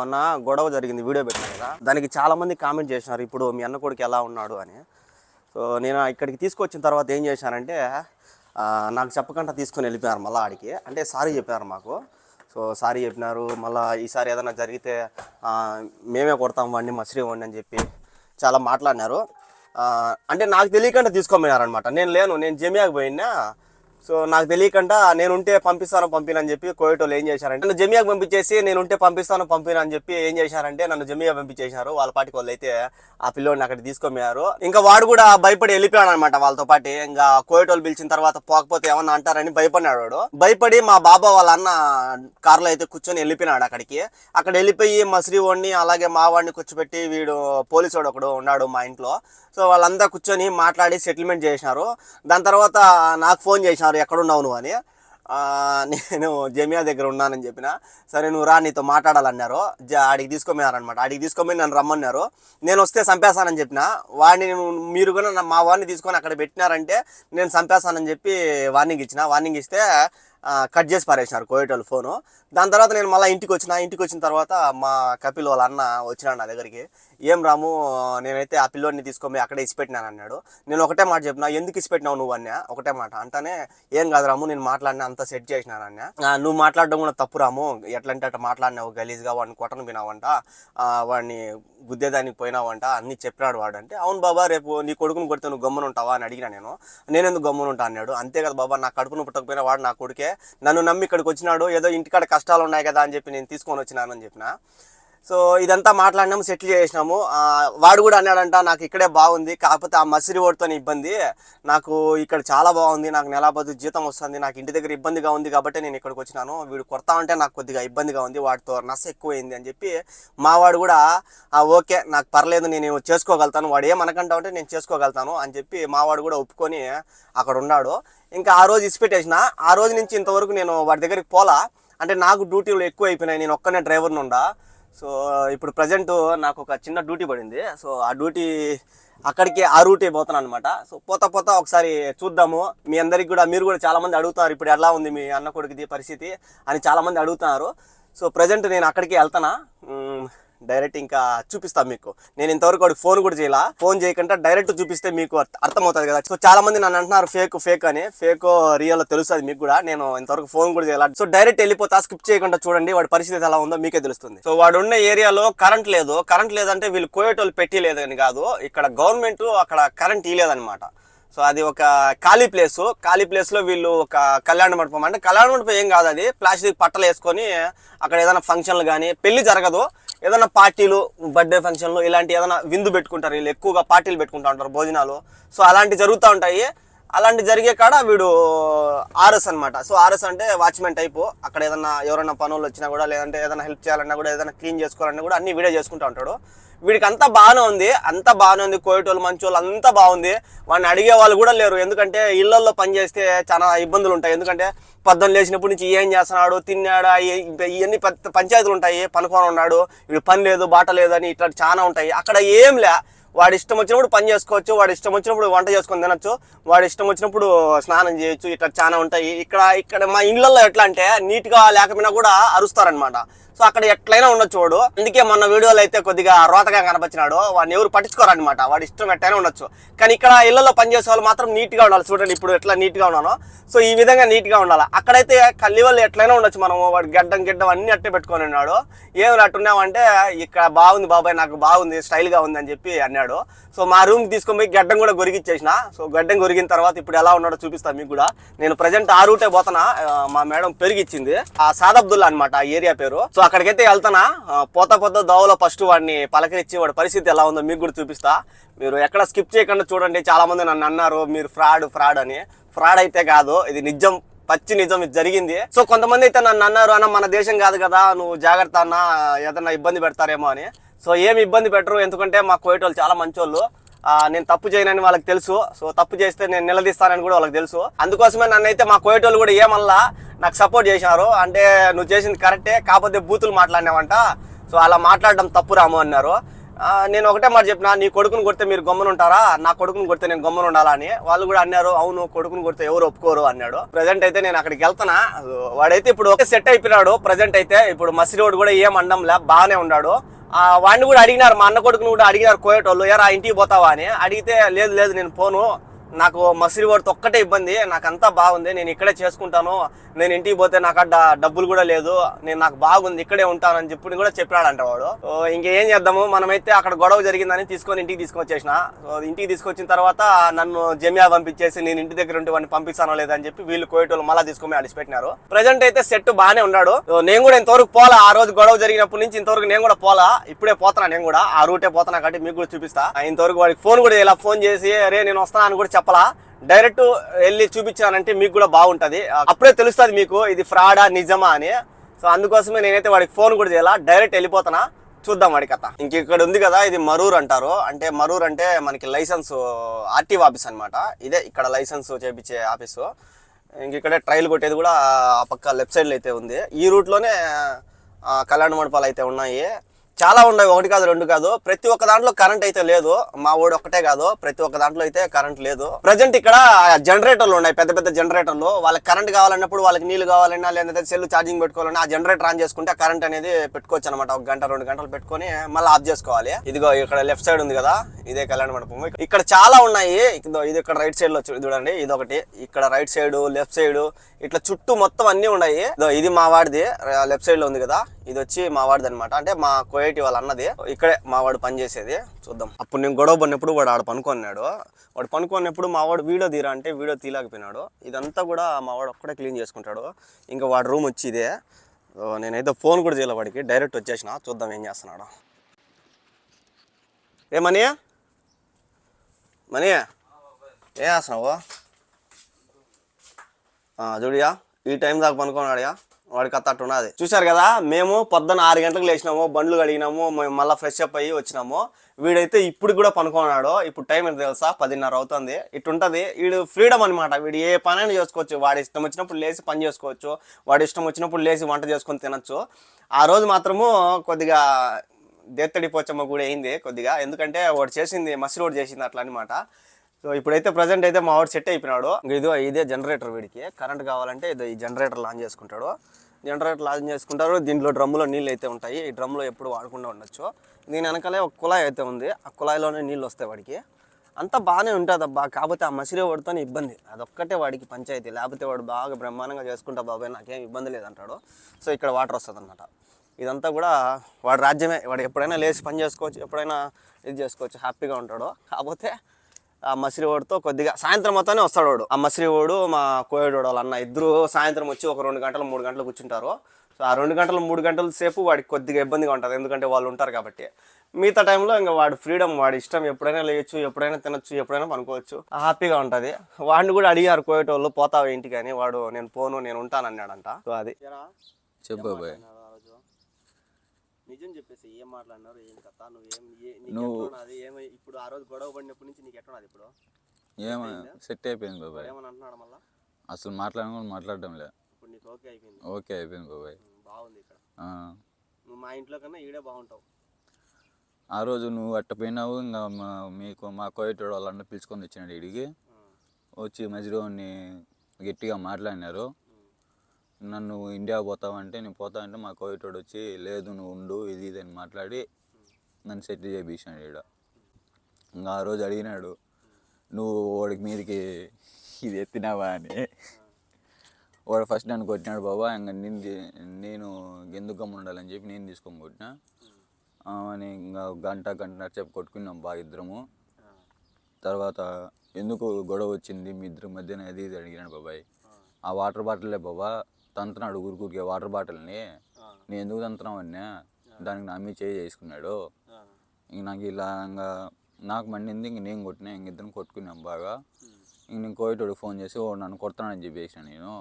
మొన్న గొడవ జరిగింది వీడియో పెట్టాను కదా. దానికి చాలామంది కామెంట్ చేసినారు ఇప్పుడు మీ అన్న కొడుకు ఎలా ఉన్నాడు? అని. సో నేను ఇక్కడికి తీసుకొచ్చిన తర్వాత ఏం చేశానంటే నాకు చెప్పకుండా తీసుకొని వెళ్ళిపోయారు మళ్ళీ ఆడికి. అంటే సారీ చెప్పారు మాకు. సో సారీ చెప్పినారు. మళ్ళీ ఈసారి ఏదైనా జరిగితే మేమే కొడతాం వాడిని మసిరి వాడిని అని చెప్పి చాలా మాట్లాడినారు. అంటే నాకు తెలియకుండా తీసుకోపోయినారనమాట నేను లేను నేను జమియాకి పోయినా సో నాకు తెలియకుండా నేను ఉంటే పంపిస్తాను పంపినని చెప్పి కోయటోళ్ళు ఏం చేశారంటే నన్ను జమియాకి పంపించేసి నేను ఉంటే పంపిస్తాను పంపిన అని చెప్పి ఏం చేశారంటే నన్ను జమియా పంపించేశారు. వాళ్ళ పాటికి వాళ్ళు అయితే ఆ పిల్లోడిని అక్కడ తీసుకొమ్మారు ఇంకా వాడు కూడా భయపడి వెళ్ళిపోయాడు అనమాట వాళ్ళతో పాటు. ఇంకా కోయటోళ్ళు పిలిచిన తర్వాత పోకపోతే ఏమన్నా అంటారని భయపడినాడు వాడు. భయపడి మా బాబా వాళ్ళ అన్న కారులో అయితే కూర్చొని వెళ్ళిపోయినాడు అక్కడికి. అక్కడ వెళ్ళిపోయి మా శ్రీవాడిని అలాగే మా వాడిని కూర్చోబెట్టి వీడు పోలీసు వాడు ఒకడు ఉన్నాడు మా ఇంట్లో. సో వాళ్ళంతా కూర్చొని మాట్లాడి సెటిల్మెంట్ చేసినారు దాని తర్వాత నాకు ఫోన్ చేసినారు ఎక్కడున్నావు నువ్వు అని. నేను జమియా దగ్గర ఉన్నానని చెప్పిన. సరే నువ్వు రా నీతో మాట్లాడాలన్నారు. జ- ఆడికి తీసుకోమన్నారనమాట ఆడికి తీసుకొని నన్ను రమ్మన్నారు. నేను వస్తే చంపేస్తానని చెప్పిన. వాడిని నేను మీరు కూడా మా వాడిని తీసుకొని అక్కడ పెట్టినారంటే నేను చంపేస్తానని చెప్పి వార్నింగ్ ఇచ్చిన. వార్నింగ్ ఇస్తే కట్ చేసి పారేసినారు కోయేటోళ్ళు ఫోను. దాని తర్వాత నేను మళ్ళీ ఇంటికి వచ్చిన ఇంటికి వచ్చిన తర్వాత మా కపిల్ వాళ్ళ అన్న వచ్చినాడు నా దగ్గరికి. ఏం రాము నేనైతే ఆ పిల్లోడిని తీసుకొని అక్కడే ఇసిపెట్టినాను అన్నాడు. నేను ఒకటే మాట చెప్పిన ఎందుకు ఇసిపెట్టినావు నువ్వు అన్నా? ఒకటే మాట. అంటానే ఏం కాదు రాము నేను మాట్లాడినా అంతా సెట్ చేసినాను అన్న. నువ్వు మాట్లాడడం కూడా తప్పు రాము ఎట్లంటే అట్లా మాట్లాడినావు గలీజ్గా వాడిని కొట్టను వినావంట వాడిని గుద్దేదానికి పోయినావంట అన్ని చెప్పినాడు వాడు అంటే అవును బాబా రేపు నీ కొడుకుని కొడితే నువ్వు గమ్మున ఉంటావా అని అడిగినా నేను. నేను ఎందుకు గమ్మున ఉంటా అన్నాడు. అంతే కదా బాబా నా కడుపును పుట్టకపోయినా వాడు నా కొడుకే నన్ను నమ్మి ఇక్కడికి వచ్చినాడు ఏదో ఇంటికాడ కష్టాలు ఉన్నాయి కదా అని చెప్పి నేను తీసుకొని వచ్చినాను అని చెప్పిన. సో ఇదంతా మాట్లాడినాము సెటిల్ చేసినాము. వాడు కూడా అన్నాడంట నాకు ఇక్కడే బాగుంది కాకపోతే ఆ మసిరి ఓడితో ఇబ్బంది. నాకు ఇక్కడ చాలా బాగుంది నాకు నెల బదు జీతం వస్తుంది నాకు ఇంటి దగ్గర ఇబ్బందిగా ఉంది కాబట్టి నేను ఇక్కడికి వచ్చినాను. వీడు కొడతా ఉంటే నాకు కొద్దిగా ఇబ్బందిగా ఉంది వాడితో నస ఎక్కువైంది అని చెప్పి మావాడు కూడా "ఆ, ఓకే నాకు పర్లేదు నేను చేసుకోగలుగుతాను. వాడు ఏమనకంటా ఉంటే నేను చేసుకోగలుగుతాను అని చెప్పి మావాడు కూడా ఒప్పుకొని అక్కడ ఉన్నాడు. ఇంకా ఆ రోజు ఇసిపెట్టేసిన ఆ రోజు నుంచి ఇంతవరకు నేను వాడి దగ్గరికి పోలా. అంటే నాకు డ్యూటీలు ఎక్కువ అయిపోయినాయి నేను ఒక్కనే డ్రైవర్ నుండా సో ఇప్పుడు ప్రజెంట్ నాకు ఒక చిన్న డ్యూటీ పడింది. సో ఆ డ్యూటీ అక్కడికి ఆ రూటే పోతున్నాను అనమాట సో పోతా పోతా ఒకసారి చూద్దాము. మీ అందరికి కూడా మీరు కూడా చాలామంది అడుగుతారు అడుగుతున్నారు ఇప్పుడు ఎలా ఉంది మీ అన్న కొడుకుది పరిస్థితి? అని చాలామంది అడుగుతున్నారు. సో ప్రజెంట్ నేను అక్కడికి వెళ్తానా? డైరెక్ట్ ఇంకా చూపిస్తాను మీకు. నేను ఇంతవరకు వాడికి ఫోన్ కూడా చేయాల. ఫోన్ చేయకుండా డైరెక్ట్ చూపిస్తే మీకు అర్థ- అర్థమవుతుంది కదా. సో చాలా మంది నన్ను అంటున్నారు ఫేక్ ఫేక్ అని. ఫేక్ రియల్ తెలుస్తుంది మీకు కూడా. నేను ఇంతవరకు ఫోన్ కూడా చేయాలి. సో డైరెక్ట్ వెళ్ళిపోతా స్కిప్ చేయకుండా చూడండి వాడి పరిస్థితి ఎలా ఉందో మీకే తెలుస్తుంది. సో వాడు ఉన్న ఏరియాలో కరెంట్ లేదు. కరెంట్ లేదంటే వీళ్ళు కోయేటోళ్ళు పెట్టి లేదని కాదు. ఇక్కడ గవర్నమెంట్ అక్కడ కరెంట్ ఇవ్వలేదన్నమాట సో అది ఒక ఖాళీ ప్లేస్. ఖాళీ ప్లేస్లో వీళ్ళు ఒక కళ్యాణ మండపం. అంటే కళ్యాణ మండపం ఏం కాదు అది. ప్లాస్టిక్ పట్టలు వేసుకొని అక్కడ ఏదైనా ఫంక్షన్లు కానీ పెళ్ళి జరగదు. ఏదైనా పార్టీలు బర్త్డే ఫంక్షన్లు ఇలాంటి ఏదైనా విందు పెట్టుకుంటారు వీళ్ళు ఎక్కువగా పార్టీలు పెట్టుకుంటా ఉంటారు భోజనాలు. సో అలాంటి జరుగుతూ ఉంటాయి. అలాంటి జరిగే కాడ వీడు ఆర్ఎస్ అన్నమాట. సో ఆర్ఎస్ అంటే వాచ్మెన్ టైపు. అక్కడ ఏదన్నా ఎవరైనా పనులు వచ్చినా కూడా లేదంటే ఏదైనా హెల్ప్ చేయాలన్నా కూడా ఏదైనా క్లీన్ చేసుకోవాలన్నా కూడా అన్ని వీడే చేసుకుంటూ ఉంటాడు. వీడికి అంతా బాగానే ఉంది. అంతా బాగానే ఉంది. కోయటోళ్ళు మంచోళ్ళు అంతా బాగుంది. వాడిని అడిగే వాళ్ళు కూడా లేరు. ఎందుకంటే ఇళ్ళలో పని చేస్తే చాలా ఇబ్బందులు ఉంటాయి. ఎందుకంటే పొద్దున్న లేచినప్పటి నుంచి ఏం చేస్తున్నాడు తిన్నాడా ఇవన్నీ పెద్ద పంచాయతీలు ఉంటాయి. పనుకొని ఉన్నాడు. వీడు పని లేదు బాట లేదు అని ఇట్లా చాలా ఉంటాయి. అక్కడ ఏం లే వాడి ఇష్టం వచ్చినప్పుడు పని చేసుకోవచ్చు వాడి ఇష్టం వచ్చినప్పుడు వంట చేసుకొని తినచ్చు వాడి ఇష్టం వచ్చినప్పుడు స్నానం చేయొచ్చు ఇట్లా చాలా ఉంటాయి. ఇక్కడ ఇక్కడ మా ఇళ్ళల్లో ఎట్లా అంటే నీట్గా లేకపోయినా కూడా అరుస్తారనమాట సో అక్కడ ఎట్లయినా ఉండొచ్చు వాడు. అందుకే మొన్న వీడియోలో అయితే కొద్దిగా రోతగా కనపచ్చినాడు వాడిని ఎవరు పట్టించుకోరనమాట వాడు ఇష్టం ఎట్టైనా ఉండొచ్చు. కానీ ఇక్కడ ఇళ్ళలో పనిచేసే వాళ్ళు మాత్రం నీట్గా ఉండాలి. చూడండి ఇప్పుడు ఎట్లా నీట్గా ఉన్నానో. సో ఈ విధంగా నీట్గా ఉండాలి. అక్కడైతే కల్లి వాళ్ళు ఎట్లయినా ఉండొచ్చు మనం వాడు గడ్డం గిడ్డం అన్ని అట్టే పెట్టుకొని ఉన్నాడు. ఏమి అట్టున్నామంటే ఇక్కడ బాగుంది బాబాయ్ నాకు బాగుంది స్టైల్గా ఉంది అని చెప్పి అన్నాడు. సో మా రూమ్కి తీసుకొని పోయి గడ్డం కూడా గొరిగిచ్చేసిన. సో గడ్డం గొరిగిన తర్వాత ఇప్పుడు ఎలా ఉన్నాడో చూపిస్తాను మీకు కూడా. నేను ప్రజెంట్ ఆ రూటే పోతున్నా. మా మేడం పెరిగిచ్చింది. ఆ సాదబ్దుల్లా అనమాట ఆ ఏరియా పేరు. సో అక్కడికైతే వెళ్తానా? పోత పోత దోవలో ఫస్ట్ వాడిని పలకరించి వాడి పరిస్థితి ఎలా ఉందో మీకు కూడా చూపిస్తా. మీరు ఎక్కడ స్కిప్ చేయకుండా చూడండి. చాలామంది నన్ను అన్నారు మీరు ఫ్రాడ్ ఫ్రాడ్ అని. ఫ్రాడ్ అయితే కాదు ఇది నిజం పచ్చి నిజం ఇది జరిగింది. సో కొంతమంది అయితే నన్ను అన్నారు అన్న మన దేశం కాదు కదా నువ్వు జాగ్రత్త అన్న ఏదన్నా ఇబ్బంది పెడతారేమో అని. సో ఏమి ఇబ్బంది పెట్టరు ఎందుకంటే మా కోయట వాళ్ళు చాలా మంచోళ్ళు. నేను తప్పు చేయనని వాళ్ళకి తెలుసు. సో తప్పు చేస్తే నేను నిలదీస్తానని కూడా వాళ్ళకి తెలుసు. అందుకోసమే నన్ను అయితే మా కోయటోళ్ళు కూడా ఏమల్లా నాకు సపోర్ట్ చేసినారు. అంటే నువ్వు చేసింది కరెక్టే కాకపోతే బూతులు మాట్లాడినావంట. సో అలా మాట్లాడడం తప్పు రాము అన్నారు. నేను ఒకటే మాట చెప్పిన నీ కొడుకుని కొడితే మీరు గమ్మున ఉంటారా? నా కొడుకుని కొడితే నేను గమ్మున ఉండాలని వాళ్ళు కూడా అన్నారు అవును కొడుకుని కొడితే ఎవరు ఒప్పుకోరు అన్నాడు. ప్రజెంట్ అయితే నేను అక్కడికి వెళ్తున్నా. వాడైతే ఇప్పుడు ఒకే సెట్ అయిపోయినాడు. ప్రజెంట్ అయితే ఇప్పుడు మసిరోడు కూడా ఏం అండంలే బాగానే ఉన్నాడు. వాడిని కూడా అడిగినారు మా అన్న కొడుకుని కూడా అడిగినారు కోయేటోళ్ళు యారా ఇంటికి పోతావా? అని. అడిగితే లేదు లేదు నేను పోను. నాకు మసిరి వాడితో ఒక్కటే ఇబ్బంది. నాకు అంతా బాగుంది. నేను ఇక్కడే చేసుకుంటాను. నేను ఇంటికి పోతే నాకు అడ్డ డబ్బులు కూడా లేదు. నేను నాకు బాగుంది. ఇక్కడే ఉంటానని చెప్పి కూడా చెప్పాడంట వాడు. ఇంకేం చేద్దాము? మనమైతే అక్కడ గొడవ జరిగిందని తీసుకొని ఇంటికి తీసుకొచ్చేసిన. ఇంటికి తీసుకొచ్చిన తర్వాత నన్ను జమియా పంపించేసి నేను ఇంటి దగ్గర ఉంటే వాడిని పంపిస్తానో లేదని చెప్పి వీళ్ళు కోయటోళ్ళు మళ్ళీ తీసుకొని అడిచిపెట్టినారు. ప్రజెంట్ అయితే సెట్ బాగానే ఉన్నాడు. నేను కూడా ఇంతవరకు పోలా. ఆ రోజు గొడవ జరిగినప్పటి నుంచి ఇంతవరకు నేను కూడా పోలా. ఇప్పుడే పోతున్నా నేను కూడా. ఆ రూటే పోతున్నా కాబట్టి మీకు కూడా చూపిస్తా. ఇంతవరకు వాడికి ఫోన్ కూడా ఇలా ఫోన్ చేసి రే నేను వస్తాను అని కూడా చెప్పలా. డైరెక్ట్ వెళ్ళి చూపించానంటే మీకు కూడా బాగుంటుంది. అప్పుడే తెలుస్తుంది మీకు ఇది ఫ్రాడా నిజమా అని. సో అందుకోసమే నేనైతే వాడికి ఫోన్ కూడా చేయాల. డైరెక్ట్ వెళ్ళిపోతానా? చూద్దాం వాడి కథ. ఇంక ఇక్కడ ఉంది కదా ఇది మరూర్ అంటారు. అంటే మరూర్ అంటే మనకి లైసెన్స్ ఆర్టీఓ ఆఫీస్ అనమాట ఇదే ఇక్కడ లైసెన్స్ చేపించే ఆఫీసు. ఇంక ఇక్కడే ట్రైల్ కొట్టేది కూడా ఆ పక్క లెఫ్ట్ సైడ్లో అయితే ఉంది. ఈ రూట్లోనే కళ్యాణ మండపాలు అయితే ఉన్నాయి. చాలా ఉన్నాయి. ఒకటి కాదు రెండు కాదు. ప్రతి ఒక్క దాంట్లో కరెంట్ అయితే లేదు. మా ఊడు ఒక్కటే కాదు. ప్రతి ఒక్క దాంట్లో అయితే కరెంట్ లేదు. ప్రజెంట్ ఇక్కడ జనరేటర్లు ఉన్నాయి. పెద్ద పెద్ద జనరేటర్లు వాళ్ళకి కరెంట్ కావాలన్నప్పుడు వాళ్ళకి నీళ్ళు కావాలన్నా లేదంటే సెల్ ఛార్జింగ్ పెట్టుకోవాలన్నా ఆ జనరేటర్ ఆన్ చేసుకుంటే కరెంట్ అనేది పెట్టుకోవచ్చు అనమాట ఒక గంట రెండు గంటలు పెట్టుకొని మళ్ళీ ఆఫ్ చేసుకోవాలి. ఇదిగో ఇక్కడ లెఫ్ట్ సైడ్ ఉంది కదా. ఇదే కళ్యాణ మండపం. ఇక్కడ చాలా ఉన్నాయి. ఇది ఇక్కడ రైట్ సైడ్లో చూడండి. ఇది ఒకటి ఇక్కడ రైట్ సైడ్ లెఫ్ట్ సైడ్ ఇట్లా చుట్టూ మొత్తం అన్ని ఉన్నాయి. ఇది మా వాడిది. లెఫ్ట్ సైడ్లో ఉంది కదా. ఇది వచ్చి మా వాడిది అనమాట అంటే మా కోయేటి వాళ్ళ అన్నది ఇక్కడే మా వాడు పని చేసేది చూద్దాం. అప్పుడు నేను గొడవ పడినప్పుడు వాడు ఆడ పనుకున్నాడు. వాడు పనుకున్నప్పుడు మా వాడు వీడియో తీరా అంటే వీడియో తీయలేకపోయినాడు. ఇదంతా కూడా మా వాడు ఒక్కడే క్లీన్ చేసుకుంటాడు. ఇంకా వాడి రూమ్ వచ్చి ఇదే. నేనైతే ఫోన్ కూడా చేయలే వాడికి. డైరెక్ట్ వచ్చేసిన. చూద్దాం ఏం చేస్తున్నాడు. ఏ మనీ? మనీ? ఏం చేస్తున్నావు? చూడియా ఈ టైం దాకా పనుకున్నాడుయా వాడికి అత్తట్టు ఉన్నది. చూశారు కదా మేము పొద్దున్న ఆరు గంటలకు లేచినాము బండ్లు కడిగినాము మేము మళ్ళీ ఫ్రెష్ అప్ అయ్యి వచ్చినాము. వీడైతే ఇప్పుడు కూడా పనుకున్నాడు. ఇప్పుడు టైం ఎంత తెలుసా? పదిన్నర అవుతుంది. ఇటుంటది వీడు ఫ్రీడమ్ అనమాట వీడు ఏ పనైనా చేసుకోవచ్చు. వాడి ఇష్టం వచ్చినప్పుడు లేచి పని చేసుకోవచ్చు. వాడి ఇష్టం వచ్చినప్పుడు లేచి వంట చేసుకొని తినొచ్చు. ఆ రోజు మాత్రము కొద్దిగా దేత్తడి పోచమ్మ కూడా అయింది కొద్దిగా. ఎందుకంటే వాడు చేసింది మసి రోడ్ చేసింది అట్లా అనమాట సో ఇప్పుడైతే ప్రజెంట్ అయితే మా వాడు సెట్ అయిపోయినాడు. ఇదో ఇదే జనరేటర్ వీడికి. కరెంట్ కావాలంటే ఇదో ఈ జనరేటర్ లాంచ్ చేసుకుంటాడు. జనరేటర్ లాంచ్ చేసుకుంటారు. దీంట్లో డ్రమ్ములో నీళ్ళు అయితే ఉంటాయి. ఈ డ్రమ్లో ఎప్పుడు వాడకుండా ఉండొచ్చు. దీని వెనకాలే ఒక కుళాయి అయితే ఉంది. ఆ కుళాయిలోనే నీళ్ళు వస్తాయి వాడికి. అంతా బాగానే ఉంటుంది అబ్బా. కాకపోతే ఆ మసిరే వాడితోనే ఇబ్బంది. అదొక్కటే వాడికి పంచాయతీ. లేకపోతే వాడు బాగా బ్రహ్మాండంగా చేసుకుంటా బాబాయ్. నాకేం ఇబ్బంది లేదంటాడు. సో ఇక్కడ వాటర్ వస్తుంది అనమాట ఇదంతా కూడా వాడి రాజ్యమే. వాడు ఎప్పుడైనా లేచి పని చేసుకోవచ్చు. ఎప్పుడైనా ఇది చేసుకోవచ్చు. హ్యాపీగా ఉంటాడు. కాకపోతే ఆ మసిరివాడితో కొద్దిగా సాయంత్రం మొత్తానే వస్తాడు వాడు ఆ మసిరివాడు మా కోయడు వాళ్ళ అన్న ఇద్దరు సాయంత్రం వచ్చి ఒక రెండు గంటలు మూడు గంటలు కూర్చుంటారు. సో ఆ రెండు గంటలు మూడు గంటల సేపు వాడికి కొద్దిగా ఇబ్బందిగా ఉంటుంది. ఎందుకంటే వాళ్ళు ఉంటారు కాబట్టి. మిగతా టైంలో ఇంకా వాడు ఫ్రీడమ్ వాడి ఇష్టం ఎప్పుడైనా లేయచ్చు ఎప్పుడైనా తినొచ్చు ఎప్పుడైనా పనుకోవచ్చు. హ్యాపీగా ఉంటుంది. వాడిని కూడా అడిగారు కోయేటోళ్ళు పోతావు ఇంటికి? అని. వాడు నేను పోను నేను ఉంటానన్నాడంట సో అది. చెప్పు నిజం చెప్పేసి ఏం మాట్లాడినారు ఏం కథ నువ్వు ఏం నువ్వు- ఎట్లున్నది? ఏమై ఇప్పుడు ఆ రోజు గొడవ పడినప్పటి నుంచి నీకు ఎట్లున్నది ఇప్పుడు? ఏమ సెట్ అయిపోయింది బాబాయ్. ఏమని అంటున్నాడు మళ్ళా? అసలు మాట్లాడడం మాట్లాడడం లే ఇప్పుడు నీకు ఓకే అయిపోయింది. ఓకే అయిపోయింది బాబాయ్. బాగుంది ఇక్కడ. నువ్వు మా ఇంట్లో కన్నా ఈడే బాగుంటావు. ఆ రోజు నువ్వు అట్ట పోయినావు ఇంకా మా- మీకు మా కోయటోడు వాళ్ళన్న పిలుచుకొని వచ్చినాడు ఉమ్, వచ్చి మధ్యలోని గట్టిగా మాట్లాడినారు. నన్ను ఇండియా పోతావంటే నేను పోతా అంటే మా కోయటోడు వచ్చి లేదు నువ్వు ఉండు ఇది ఇది అని మాట్లాడి నన్ను సెట్ చేయించాడు ఈడ. ఇంకా ఆ రోజు అడిగినాడు నువ్వు వాడికి మీదకి ఇది ఎత్తినావా అని. వాడు ఫస్ట్ నన్ను కొట్టినాడు బాబా ఇంకా నేను నేను ఎందుకు ఉండాలని చెప్పి నేను తీసుకొని కొట్టినా. అని ఇంకా గంట గంట చెప్పి కొట్టుకున్నాం బాగా ఇద్దరము. తర్వాత ఎందుకు గొడవ వచ్చింది మీ ఇద్దరి మధ్యన? అది ఇది అడిగినాడు బాబాయ్. ఆ వాటర్ బాటిల్లే బాబా తంతున్నాడు ఊరికూరికే వాటర్ బాటిల్ని. నేను ఎందుకు తంతున్నావు అన్నా దానికి నా మీద చేయి చేసుకున్నాడు. ఇంక నాకు ఇలా ఇంకా నాకు మండింది ఇంక నేను కొట్టినా ఇంక ఇద్దరం కొట్టుకున్నాం బాగా. ఇంక నేను కోయటోడు ఫోన్ చేసి ఓ నన్ను కొడతానని చెప్పేసిన నేను.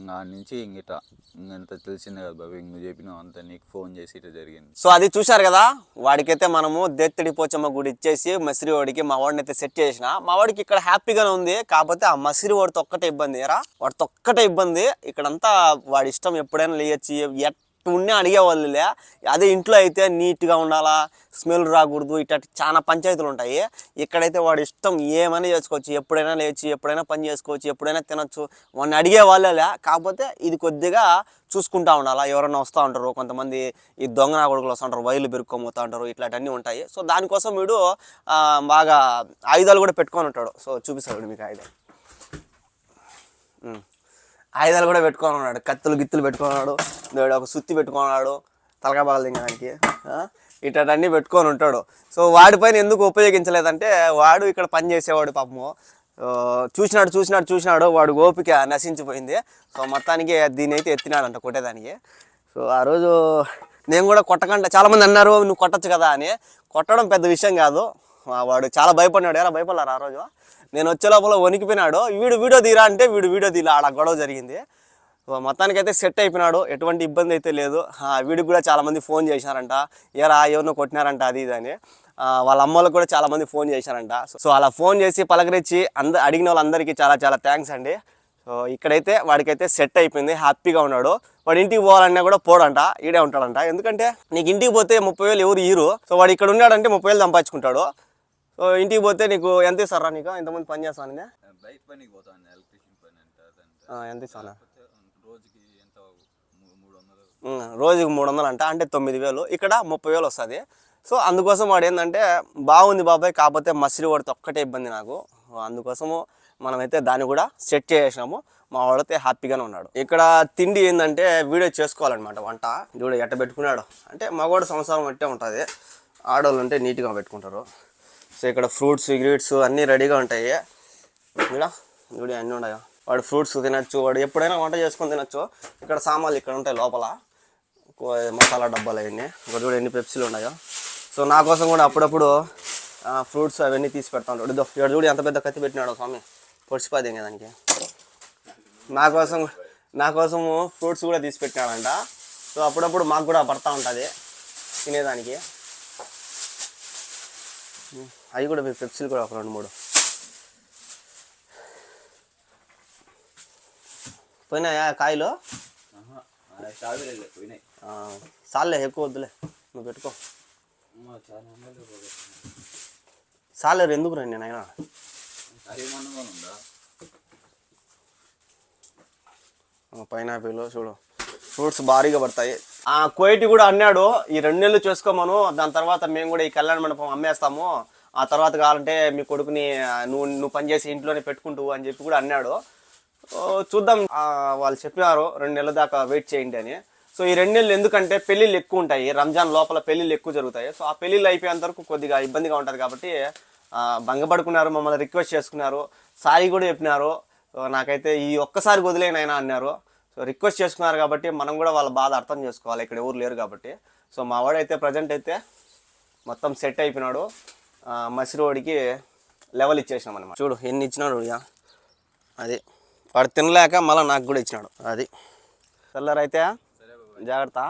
ఇంకా నుంచి ఇంగిట. ఇంకంత తెలిసిందే కదా బాబు ఇంక నువ్వు చెప్పినావు అంత నీకు ఫోన్ చేసి ఇట్లా జరిగింది. సో అది చూశారు కదా వాడికైతే మనము దెత్తడి పోచమ్మ గుడి ఇచ్చేసి మసిరి వాడికి మా వాడిని అయితే సెట్ చేసిన. మా వాడికి ఇక్కడ హ్యాపీగానే ఉంది కాకపోతే ఆ మసిరి వాడితో ఒక్కటే ఇబ్బంది. రా వాడితో ఒక్కటే ఇబ్బంది. ఇక్కడంతా వాడి ఇష్టం ఎప్పుడైనా లేయచ్చు ఎట్టున్నే అడిగేవాళ్ళులే. అదే ఇంట్లో అయితే నీట్గా ఉండాలా స్మెల్ రాకూడదు ఇట్లా చాలా పంచాయతీలు ఉంటాయి. ఇక్కడైతే వాడు ఇష్టం ఏమైనా చేసుకోవచ్చు. ఎప్పుడైనా లేచి ఎప్పుడైనా పని చేసుకోవచ్చు ఎప్పుడైనా తినొచ్చు. వాడిని అడిగే వాళ్ళేలే కాకపోతే ఇది కొద్దిగా చూసుకుంటా ఉండాలా. ఎవరైనా వస్తూ ఉంటారు కొంతమంది ఈ దొంగ నా కొడుకులు వస్తూ ఉంటారు వైర్లు పెరుక్కోమోతూ ఉంటారు ఇట్లాంటివన్నీ ఉంటాయి. సో దానికోసం వీడు బాగా ఆయుధాలు కూడా పెట్టుకొని ఉంటాడు. సో చూపిస్తాడు మీకు ఆయుధాలు. ఆయుధాలు కూడా పెట్టుకొని ఉన్నాడు కత్తులు గిత్తులు పెట్టుకున్నాడు ఒక సుత్తి పెట్టుకున్నాడు తలకా బాగా దింగడానికి ఇటన్నీ పెట్టుకొని ఉంటాడు. సో వాడిపైన ఎందుకు ఉపయోగించలేదంటే వాడు ఇక్కడ పని చేసేవాడు పాపము. చూసినాడు చూసినాడు చూసినాడు. వాడు ఓపిక నశించిపోయింది. సో మొత్తానికి దీని అయితే ఎత్తినాడంట కొట్టేదానికి. సో ఆ రోజు నేను కూడా కొట్టకుండా చాలామంది అన్నారు నువ్వు కొట్టచ్చు కదా అని. కొట్టడం పెద్ద విషయం కాదు. వాడు చాలా భయపడినాడు. ఎలా భయపడలేరు ఆ రోజు? నేను వచ్చే లోపల వణికిపోయినాడు. వీడు వీడియో తీరా అంటే వీడు వీడియో తీరా ఆడ గొడవ జరిగింది. మొత్తానికైతే సెట్ అయిపోయినాడు. ఎటువంటి ఇబ్బంది అయితే లేదు. వీడికి కూడా చాలామంది ఫోన్ చేశారంట. ఏరా ఎవరినో కొట్టినారంట. అది ఇది అని. వాళ్ళ అమ్మలకు కూడా చాలామంది ఫోన్ చేశారంట. సో అలా ఫోన్ చేసి పలకరించి అంద అడిగిన వాళ్ళందరికీ చాలా చాలా థ్యాంక్స్ అండి. సో ఇక్కడైతే వాడికైతే సెట్ అయిపోయింది. హ్యాపీగా ఉన్నాడు. వాడు ఇంటికి పోవాలన్నా కూడా పోడంట. ఈడే ఉంటాడంట. ఎందుకంటే నీకు ఇంటికి పోతే ముప్పై వేలు ఎవరు ఇరు సో వాడు ఇక్కడ ఉన్నాడంటే ముప్పై వేలు సంపాదించుకుంటాడు. ఇంటికి పోతే నీకు ఎంత ఇస్తారా నీకు? ఇంతమంది పని చేస్తాను బైక్ పనికి పోతాను ఎలక్ట్రీషియన్ పని అంటే ఎంత ఇస్తాను? రోజుకి ఎంత రోజుకి మూడు వందలు అంట అంటే తొమ్మిది వేలు. ఇక్కడ ముప్పై వేలు వస్తుంది. సో అందుకోసం వాడు ఏంటంటే బాగుంది బాబాయ్ కాకపోతే మసిలి వాడితే ఒక్కటే ఇబ్బంది నాకు. అందుకోసము మనమైతే దాన్ని కూడా సెట్ చేసేసినాము. మా వాడితే హ్యాపీగానే ఉన్నాడు. ఇక్కడ తిండి ఏంటంటే వీడియో చేసుకోవాలన్నమాట వంట. చూడు ఎట్ట పెట్టుకున్నాడు. అంటే మగవాడు సంవత్సరం అట్టే ఉంటుంది. ఆడవాళ్ళు అంటే నీట్గా పెట్టుకుంటారు. సో ఇక్కడ ఫ్రూట్స్ గ్రీట్స్ అన్నీ రెడీగా ఉంటాయి. ఇక్కడ చూడు అన్నీ ఉన్నాయి. వాడు ఫ్రూట్స్ తినచ్చు వాడు ఎప్పుడైనా వంట చేసుకొని తినచ్చు. ఇక్కడ సామాన్లు ఇక్కడ ఉంటాయి లోపల. మసాలా డబ్బాలు అవన్నీ. ఇక్కడ కూడా ఎన్ని పెప్సీలు ఉన్నాయో. సో నా కోసం కూడా అప్పుడప్పుడు ఫ్రూట్స్ అవన్నీ తీసి పెడతా ఉంటాడు. ఇదో ఇక్కడ చూడు ఎంత పెద్ద కత్తి పెట్టినాడు స్వామి. పొడిచిపోదే ఇంకా దానికి. నా కోసం నా కోసము ఫ్రూట్స్ కూడా తీసి పెట్టినాడంట. సో అప్పుడప్పుడు మాకు కూడా పడతా ఉంటుంది తినేదానికి. అవి కూడా పెప్సీలు కూడా ఒక రెండు మూడు. పోయినాయా కాయలు? సాల్లే ఎక్కువ వద్దులే. నువ్వు పెట్టుకో. సాలేరు ఎందుకు రండి నాయన మందంగా ఉందా? పైనాపిల్ చూడు. ఫ్రూట్స్ భారీగా పడతాయి. ఆ కోయిటి కూడా అన్నాడు ఈ రెండు నెలలు చేసుకోమను దాని తర్వాత మేము కూడా ఈ కళ్యాణ మండపం అమ్మేస్తాము. ఆ తర్వాత కావాలంటే మీ కొడుకుని నువ్వు నువ్వు పనిచేసి ఇంట్లోనే పెట్టుకుంటూ అని చెప్పి కూడా అన్నాడు. చూద్దాం. వాళ్ళు చెప్పినారు రెండు నెలల దాకా వెయిట్ చేయండి అని. సో ఈ రెండు నెలలు ఎందుకంటే పెళ్ళిళ్ళు ఎక్కువ ఉంటాయి. రంజాన్ లోపల పెళ్ళిళ్ళు ఎక్కువ జరుగుతాయి. సో ఆ పెళ్ళిళ్ళు అయిపోయేంత వరకు కొద్దిగా ఇబ్బందిగా ఉంటుంది కాబట్టి భంగపడుకున్నారు మమ్మల్ని రిక్వెస్ట్ చేసుకున్నారు. సారీ కూడా చెప్పినారు. నాకైతే ఈ ఒక్కసారి వదిలేనైనా అన్నారు. సో రిక్వెస్ట్ చేసుకున్నారు కాబట్టి మనం కూడా వాళ్ళ బాధ అర్థం చేసుకోవాలి. ఇక్కడ ఎవరు లేరు కాబట్టి. సో మా వాడైతే ప్రజెంట్ అయితే మొత్తం సెట్ అయిపోయినాడు. మసిరోడికి లెవెల్ ఇచ్చేసినాం అనమాట చూడు ఎన్ని ఇచ్చినాడు ఇక అది. వాడు తినలేక మళ్ళీ నాకు కూడా ఇచ్చినాడు. అది. అయితే జాగ్రత్త.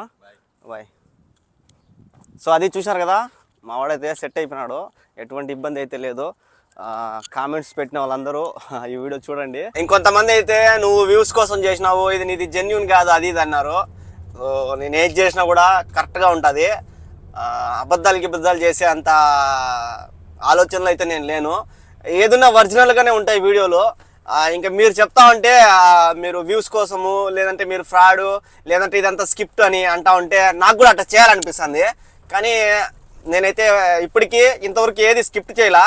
బాయ్. సో అది చూశారు కదా? మా వాడైతే సెట్ అయిపోయినాడు. ఎటువంటి ఇబ్బంది అయితే లేదు. కామెంట్స్ పెట్టిన వాళ్ళందరూ ఈ వీడియో చూడండి. ఇంకొంతమంది అయితే నువ్వు వ్యూస్ కోసం చేసినావు. ఇది నీది జెన్యున్ కాదు. అది ఇది అన్నారు. నేను ఏది చేసినా కూడా కరెక్ట్గా ఉంటుంది. అబద్ధాలకి అబద్ధాలు చేసే అంత ఆలోచనలు అయితే నేను లేను. ఏదన్నా ఒరిజినల్గానే ఉంటాయి వీడియోలు. ఇంకా మీరు చెప్తా ఉంటే మీరు వ్యూస్ కోసము లేదంటే మీరు ఫ్రాడ్ లేదంటే ఇదంతా స్కిప్ట్ అని అంటా ఉంటే నాకు కూడా అట్లా చేయాలనిపిస్తుంది. కానీ నేనైతే ఇప్పటికీ ఇంతవరకు ఏది స్కిప్ట్ చేయలా.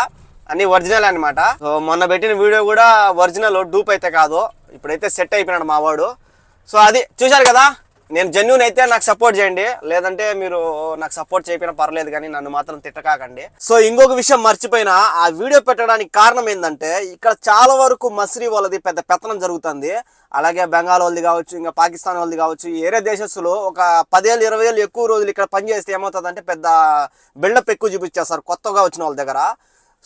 అన్ని ఒరిజినల్ అనమాట సో మొన్న పెట్టిన వీడియో కూడా ఒరిజినల్ డూప్ అయితే కాదు. ఇప్పుడైతే సెట్ అయిపోయినాడు మా వాడు. సో అది చూశారు కదా? నేను జెన్యున్ అయితే నాకు సపోర్ట్ చేయండి. లేదంటే మీరు నాకు సపోర్ట్ చేయకపోయినా పర్లేదు కానీ నన్ను మాత్రం తిట్టకాకండి. సో ఇంకొక విషయం మర్చిపోయినా ఆ వీడియో పెట్టడానికి కారణం ఏంటంటే ఇక్కడ చాలా వరకు మసిరి వాళ్ళది పెద్ద పెత్తనం జరుగుతుంది. అలాగే బెంగాల్ వాళ్ళది కావచ్చు ఇంకా పాకిస్తాన్ వాళ్ళది కావచ్చు ఏరే దేశస్తులు ఒక పదేళ్ళు ఇరవై ఏళ్ళు ఎక్కువ రోజులు ఇక్కడ పని చేస్తే ఏమవుతుందంటే పెద్ద బిల్డప్ ఎక్కువ చూపించేస్తారు కొత్తగా వచ్చిన వాళ్ళ దగ్గర.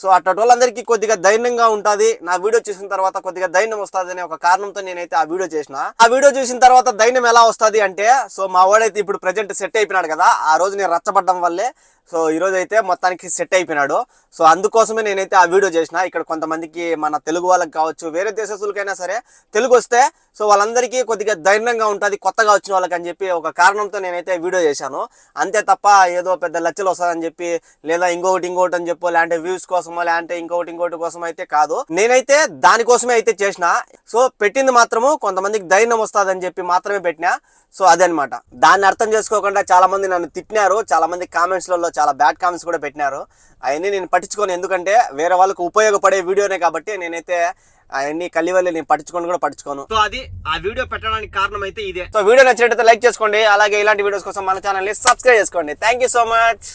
సో అట్టటి వాళ్ళందరికీ కొద్దిగా ధైర్యంగా ఉంటుంది. నా వీడియో చూసిన తర్వాత కొద్దిగా ధైర్యం వస్తుంది అనే ఒక కారణంతో నేనైతే ఆ వీడియో చేసిన. ఆ వీడియో చూసిన తర్వాత ధైర్యం ఎలా వస్తుంది అంటే సో మా వాడైతే ఇప్పుడు ప్రజెంట్ సెట్ అయిపోయినాడు కదా ఆ రోజు నేను రచ్చబడ్డం వల్లే సో ఈ అయితే మొత్తానికి సెట్ అయిపోయినాడు. సో అందుకోసమే నేనైతే ఆ వీడియో చేసిన. ఇక్కడ కొంతమందికి మన తెలుగు వాళ్ళకి కావచ్చు వేరే దేశస్తులకైనా సరే తెలుగు వస్తే సో వాళ్ళందరికీ కొద్దిగా ధైర్యంగా ఉంటుంది కొత్తగా వచ్చిన వాళ్ళకి అని చెప్పి ఒక కారణంతో నేనైతే వీడియో చేశాను. అంతే తప్ప ఏదో పెద్ద లచ్చలు వస్తుందని చెప్పి లేదా ఇంకొకటి ఇంకొకటి అని చెప్పో లేదంటే వ్యూస్ కోసం కోసమో లేదంటే ఇంకొకటి ఇంకొకటి కోసం అయితే కాదు. నేనైతే దానికోసమే అయితే చేసిన. సో పెట్టింది మాత్రము కొంతమందికి ధైర్యం వస్తుందని చెప్పి మాత్రమే పెట్టినా. సో అదనమాట దాన్ని అర్థం చేసుకోకుండా చాలా మంది నన్ను తిట్టినారు. చాలా మంది కామెంట్స్లలో చాలా బ్యాడ్ కామెంట్స్ కూడా పెట్టినారు. అవన్నీ నేను పట్టించుకోను. ఎందుకంటే వేరే వాళ్ళకు ఉపయోగపడే వీడియోనే కాబట్టి నేనైతే అవన్నీ కలివల్లి నేను పట్టించుకొని కూడా పట్టించుకోను. సో అది ఆ వీడియో పెట్టడానికి కారణం అయితే ఇదే. సో వీడియో నచ్చినట్టయితే లైక్ చేసుకోండి. అలాగే ఇలాంటి వీడియోస్ కోసం మన ఛానల్ని సబ్స్క్రైబ్ చేసుకోండి. Thank you so much